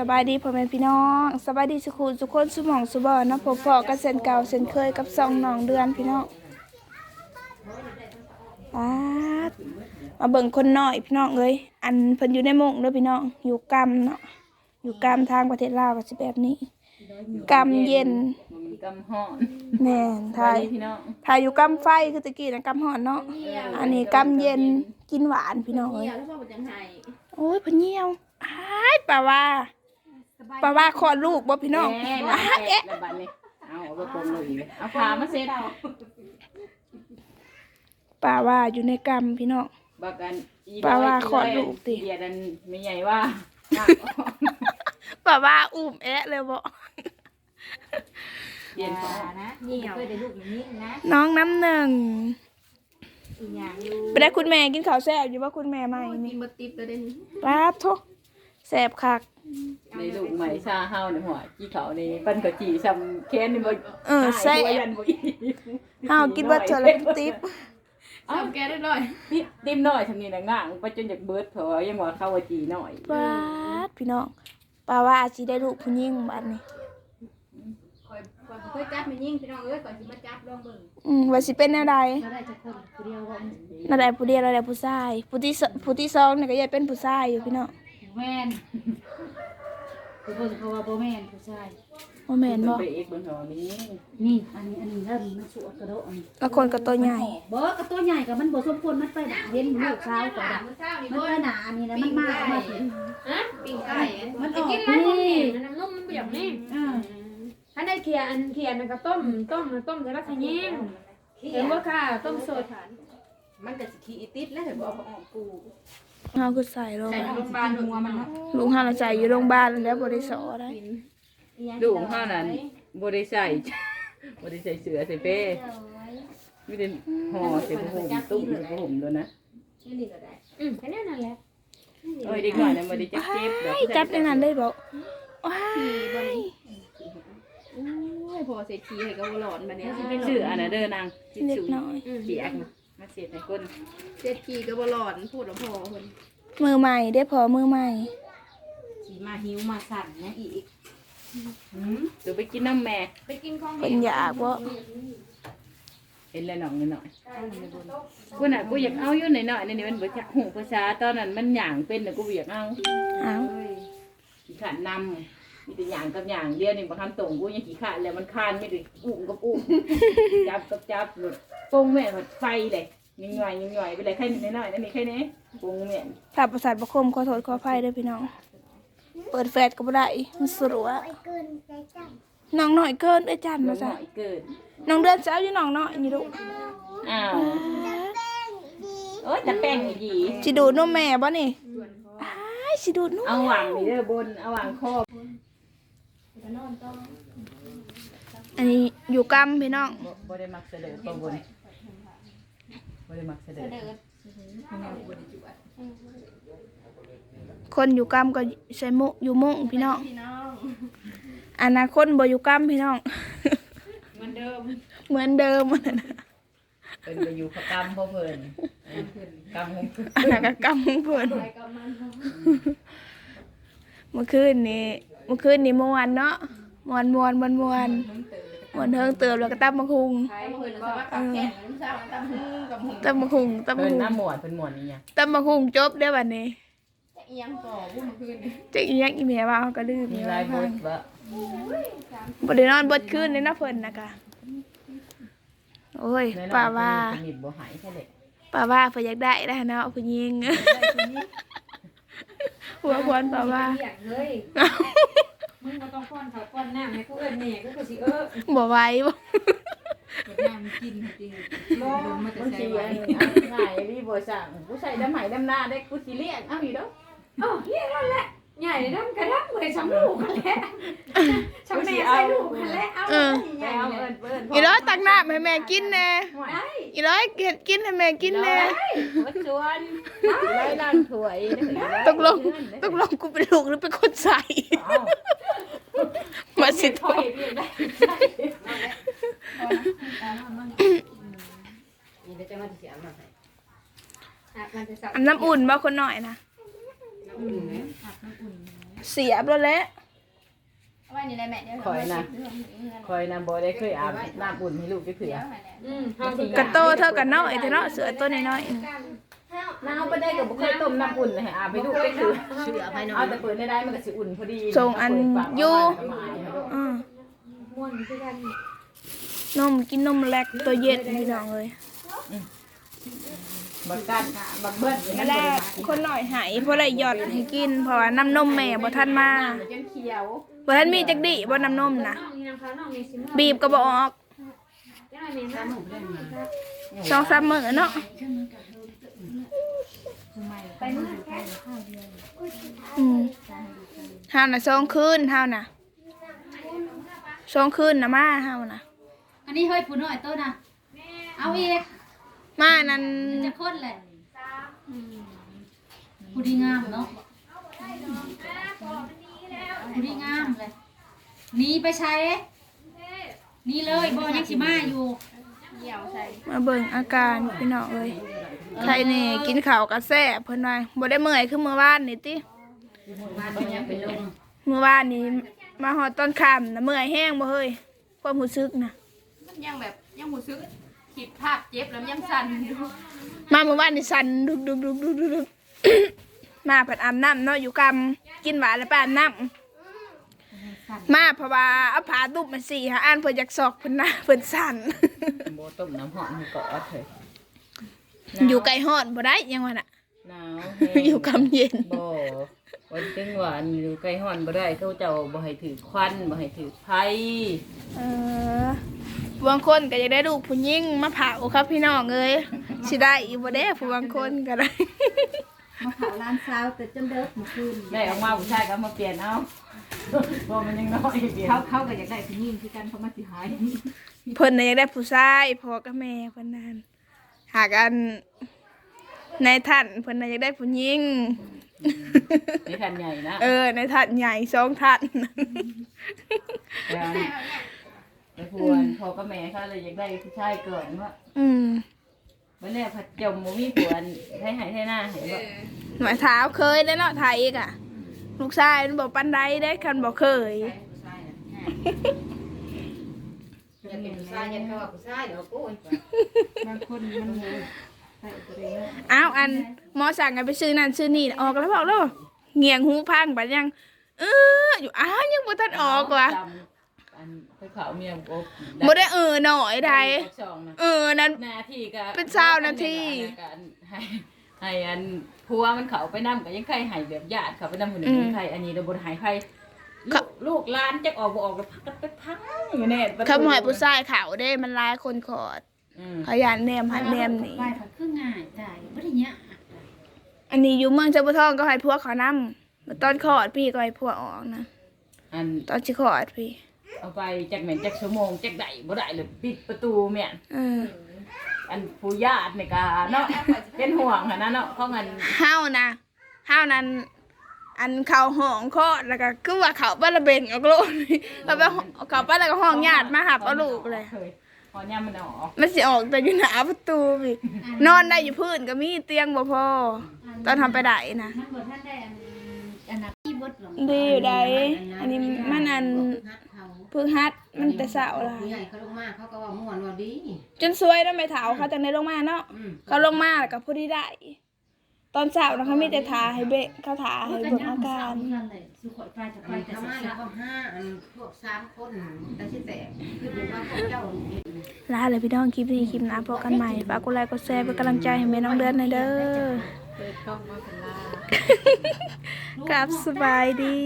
สบายดีพ่อแม่พี่น้องสบายดีสุขุสุขคนสุหมองสุบอเนาะพบพอกันเส้นเก่าเส้นเคยกับซองหนองเดือนพี่น้องปาดมาเบิ่งคนน้อยพี่น้องเอ้ยอันเพิ่นอยู่ในหมงเด้อพี่น้องอยู่กำเนาะอยู่กำทางประเทศลาวก็สิแบบนี้กำเย็นมีกำห่อนแม่นไทยพี่น้องไทยอยู่กำไฟคือตะกี้นะกำห่อนเนาะอันนี้กำเย็นกินหวานพี่น้องเอ้ยเหี่ยวแล้วพ่อบอกจังไห้โอ้ยเพิ่นเหี่ยวอ้ายป่าว่า ป่าว่าคลอดลูกบ่พี่น้องแม่อ้ายเอ๊ะเอ๊ะระบาดนี่เอาเอาไปปรุงเลยอีกเอาขามาเซ็ตป่าว่าอยู่ในกรรมพี่น้อง บักกันปลาว่าขอดลูกติ เดียดันไม่ใหญ่ว่าป่าว่าอุ้มแอะเลยบ่เดียนขอนะเหี่ยวเคยได้ลูกอย่างนี้นะน้องน้ำหนึ่งอีหยังอยู่ ไปได้คุณแม่กินข้าวแซ่บอยู่ว่าคุณแม่ใหม่มีนี่บ่ติดแล้วเด้นี่ป้าบโท แซ่บคักในลูกใหม่ชาเฮาในหัวจีเขานี่ปั้นกะจีซ้ำแค้นนี่บ่เออแซ่บหายหัวยันบ่อีกเฮากินเบิดเท่าแล้วติ๊บเอาแกได้ร้อยนี่ติมน้อยทำนี่น่ะง่างไปจนจากเบิดเถอะยังว่าเข้าว่าจีน้อยป้าบพี่น้องป่าว่าอาจสิได้ลูกผู้หญิงบัดนี้คอยคอยเคยจับมันยิ่งพี่น้องเอ้ยก่อนสิมาจับลองเบิ่งอืมว่าสิเป็นแนวใดก็ได้จักคนผู้เดียวว่าแนวใดผู้เดียวแนวใดผู้ชายผู้ที่สผู้ที่สองนี่ก็ยังเป็นผู้ชายอยู่พี่น้อง แม่นคือเพิ่นเขาว่าบ่แม่นผู้ชายบ่แม่นบ่ไปเอกบนหอนี้นี่อันนี้อันนี้เริ่มมันสวดกระโดดอันนี้แล้วคนก็ตัวใหญ่บ่กระตัวใหญ่กับมันบ่สมควรมันไปหนาเห็นลูกสาวก็ได้มื้อเช้านี่มันบ่ไปหนาอันนี้นะมันมามาถึงฮะปิ้งไก่มันออกกินนี่ไรของนี่มันน้ำนุ่มมันเปียกนี่อ่าถ้าได้เคียอันเคียมันก็ต้มต้มต้มจะรักขยิ้มเห็นว่าค่ะต้มสดมันก็สิขี้อีติดแล้วเห็นบ่เอาออกกู เฮาคือใส่ลงใส่โรงพยาบาลหัวมันเนาะลุงเฮาน่ะใส่อยู่โรงพยาบาลแล้วบ่ได้สอได้ลูกเฮานั้นบ่ได้ใส่บ่ได้ใส่เสื้อใส่เป้ไม่ได้ห่อใส่ผ้าห่มตุ้มใส่ผ้าห่มด้วยนะนี่ก็ได้อืมแค่นี้นั่นแหละโอ้ยเด็กหน่อยนะบ่ได้จับเจ็บดอกไอ้จับในนั้นเลยบอกว้ายโอ้ยพอเสร็จขี้ให้ก็บ่หลอนบัดนี้ชื่ออันน่ะเด้อนางชื่อเล็กชื่อน้อยเปียกนะ มาเสียดให้คนเสร็จขี้ก็บ่หลอนพูดแล้วพอเพิ่นมือใหม่ได้พอมือใหม่สิมาหิวมาสั่นนะอีกเดี๋ยวไปกินน้ำแม่ ไปกินของเป็นอยากบ่ เห็นแล้วน้องนิดหน่อยกูน่ะกูอยากเอาอยู่หน่อยๆนี่มันบ่จักหูภาษาตอนนั้นมันหย่างเป็นน่ะกูบ่อยากเอาเอาขี้ขานนำมีแต่หย่างกับหย่างเดียวนี่บ่ทำตรงกูยังขี้ขานแล้วมันคานไม่ได้อุ้มกับอุ้มจับกับจับหลุด ปงแม่มันไฟเลยยิงหน่อยยิงหน่อยไปเลยแค่นิดหน่อยนั่นนี่แค่นี้ปงแม่ถ้าประสาทประคมขอโทษขออภัยเด้อพี่น้อง เปิดแฟลชก็บ่ได้มันสรัวน้องหน่อยเกินเอ้ยจันน้มาอจ้ะยเกินน้องเดือนสาวอยู่น้องน้อยนี่ลูกอ้าวโอ๊ยแต่แป้งอีหยีสิดูดนมแม่บ่นี่อ้ายสิดูดนมเอาหวังนี่เด้อบนเอาหวังครอบอันนี้อยู่กำพี่น้องบ่บ่ได้มักเสลอตัวบน บ่ได้มักเสลอคนอยู่กำก็ใส่มุอยู่มุงพี่น้องพี่น้องอนาคตบ่อยู่กำพี่น้องเหมือนเดิมเหมือนเดิมเป็นไปอยู่ประกรรมพ่อเพิ่นกรรมของเพิ่นอันนั้นก็กำของเพิ่นไปกับมันเมื่อคืนนี้เมื่อคืนนี้ม่วนเนาะม่วนม่วนม่วนม่วน ม่วนเฮิงเติบแล้วก็ตั้มมะคุงใครเพิ่นว่ากับแก่นน้ำซ้ำตำหูกับหมูตั้มมะคุงตั้มมะเพิ่นคุงน้ำหมวดเพิ่นหมวดนี่หยังตั้มมะคุงจบได้อบัดนี้จะเอียงต่อพูดเมื่อคืนนี้จักอีหยังอีแม่ว่าเขาก็ลืมมีอยู่ลายบว่าทบ่บ่ได้นอนเบิดคืนเลยนะเพิ่นน่ะกะโอ้ยแน่นอนป้าว่าสนิทบ่หายแค่เด็กป้าว่าเพิ่นอยากได้แล้วเนาะผู้หญิงหัวควนป้าว่าเปียกเลย มึงก็ต้องป้อนเขาป้อนน้ำให้กูเอิ้นแม่กูก็สิเออบ่ไหวบ่น้ำกินจริงบ่ลงมาแต่มันใส่สิไว้อันนี้ง่ายพี่บ่สั่งกูใส่น้ำไหมน้ำหน้าได้กูสิเลี้ยงเอาอีกเด้อ เอ้าเฮียนั่นแหละ ใหญ่ดำกระดับเลยสำลูกกันแหละสำแม่ใส่ลูกกันแหละเอาเออใหญ่เอาๆเลเอิ้ยนเอิ้นอีร้อยตักน้ำให้แม่กินแน่ได้อีร้อยเฮ็ดกินให้แม่กินแน่วัดชวนร้อยล้านถ้วยตกลงตกลงกูเป็นลูกหรือเป็นคนใส่มาสิถอยเรียนได้นี่เดี๋ยวจะมาสิเอามาใส่อะมันจะสับอันน้ำ อุ่นบ่คนหน่อยนะเสียบแล้วแหละเอาไว้นี่แหละแม่เดี๋ยวคอยนะ คอยนะบ่ได้เคยอาบน้ำอุ่นให้ลูกจักเถื่ออืมกระโตเท่ากันน้อยแต่เนาะเสือตัวน้อยน้ำบ่ได้ก็บ่เคยต้มน้ำอุ่นให้อาบให้ลูกจักเถื่อเชื่อไปหน่อเอายแต่เปิดได้ได้มันก็สิอุ่นพอดีๆส่งอันอยู่เอืมม่วนคือกัน นมกินนมแลกตัวเย็นพี่น้องเลย บักกันบักเบิ้ลแลกคนหน่อยหายเพราะอะไรหย่อดให้กิน เพราะว่าน้ำนมแม่บ่ทันมาจนเขียวบ่ทันมีจักดิบ่น้ำนมนะบีบก็บ่ออกสองสามมื้อเนาะห้าวนะสองคืนห้าวนะสองคืนนะมาห้าวนะอันนี้เฮ้ยผู้น้อยโตนะเอาอีก มานั่นจะคนเลยผู้ดีงามเนาะผู้ดีงามเลยหนีไปใช้หนี่เลยบ่ยังสิมาอยู่เหี่ยวใส่มาเบิ่งอาการพี่น้องเอ้ยใครนี่กินข้าวก็แซ่บเพิ่นว่าบ่ได้เมื่อยคือเมื่อวานนี่ติบ้านเป็นยังเป็นลงเมื่อวานนี้มาฮอดตอนค่ำน่ะเมื่อยแห้งบ่เฮ้ยความรู้สึกน่ะมันยังแบบยังหูซึกคิดภาพ เจ็บแล้วยังสั่นอยู่มาเมื่อวานนี่สั่นดุกดุกดุกดุกดุกดุกมาผัดอาบน้ำเนาะอยู่กำกินหวานแล้วไปอาบน้ำมาเพราะว่าเอาผ้าดุบมาสี่หาอ่านเพิ่นอยากซอกเพิ่นหน้าเพิ่นสั่นโบต้มน้ำหอมให้กอดเถอะอยู่ไกลฮอดบ่ได้ยังว่าน่ะหนาวแห้งอยู่กำเย็นบ่วันจังหวานอยู่ใกล้ห้อนบ่ได้เขาเจ้าบ่ให้ถือควันบ่ให้ถือไผเออ บางคนก็อยากได้ลูกผู้หญิงมาเผาครับพี่น้องเอ้ยสิได้อีบ่ได้ผู้บางคนก็ได้ มาเผาร้านซาวแต่จนเลิกเมื่อคืนได้ออกมาผู้ชายก็เอามาเปลี่ยนเอาบ่มันยังน้อยเปลี่ยนเขาเขาก็อยากได้ผู้หญิงคือกันเขามาสิหายเพิ่นน่ะอยากได้ผู้ชายพ่อกับแม่เพิ่นนั่นหากอันในท่านเพิ่นน่ะอยากได้ผู้หญิง ในคันใหญ่นะเออในท่านใหญ่สองท่านแล้ว ไปพวนพ่อกับแม่เขาเลยอยากได้ผู้ชายเกิดว่าอืมวันแรกผัดจมบ่มีผัวให้หายให้หน้าให้บ่หมายเท้าเคยได้เนาะไทยอีกอะ ลูกชายมันบอกปันไดได้คันบอกเคย จะเป็นผู้ชายยันเขาว่าผู้ชายเดี๋ยวกูบางคนมันโหใส่ตัวเองอ้าวอันหมอสั่งกันไปซื้อนั่นซื้อนี่ออกแล้วบอกแล้วเงียงหูพังไปยัง เอออยู่อ้าวยังบ่ทันออกว่ะจำ อันไปเขาเมียบ่บ่ได้เออหน่อยใดสองนะเออนั้นหน้าที่ก็เป็นเช้านาที ให้ให้อันผัวมันเขาไปนำก็ยังใครให้แบบญาติเขาไปนำคนอื่นยังใครอันนี้เราบ่ได้ให้ใครลูกลูกหลานจักออกบ่ออกแล้วพักกันไปพังอยู่แน่คำหอยผู้ชายเขาได้มันหลายคนขอดอืมขยันแนมหันแนมนี่ ไปผัดคือง่ายใจบ่ได้ยากอันนี้อยู่เมืองจับุทองก็ให้พวกเขานำตอนขอดพี่ก็ให้พวกออกนะ อัน ตอนสิขอดพี่ เอาไปจักแม่นจักชั่วโมงจักได้บ่ได้เลยปิดประตูแม่นเอออันผู้ญาตินี่ก็เนาะเป็นห่วงหั่นนะเนาะเพราะงั้นห้าวนะห้าวนั้นอันเขาห้องคลอดแล้วก็คือว่าเขาป้าระเบนออกโลกนี่แล้วไปเขาป้าแล้วก็ห้องญาติมาหับเอาลูกเลยพอย่ามันออกมันสิออกแต่อยู่หน้าประตูพี่นอนได้อยู่พื้นก็มีเตียงบ่พอตอนทำไปได้นะมันบ่ทันได้อันอันนั้นที่บดหรอกดีอยู่ได้อันนี้มันอันเขาเพิ่งฮัดมันแต่สาวละผู้ใหญ่เขาลงมาเขาก็ว่าม่วนว่าดี จนสวยแล้วไม่เถาเขาจังได้ลงมาเนาะอืมเขาลงมาแล้วก็พอดีได้ ตอนเช้านะเขามีแต่ทาให้เบะเขาทาให้เบิ่งอาการนั่นแหละสุขไปจะไปอันแต่เขาสัมาแล้วก็ห้าอันพวกสามคนแต่ที่แตกคืออยู่ว่าเขาเจ้าลาเลยพี่น้องคลิปนี้คลิปหน้าพบกันใหม่ฝากกดไลค์กดแชร์เป็นกำลังใจให้แม่น้องเดือนหน่อยเด้อเปิดกล้องมาเป็นลากับสบายดี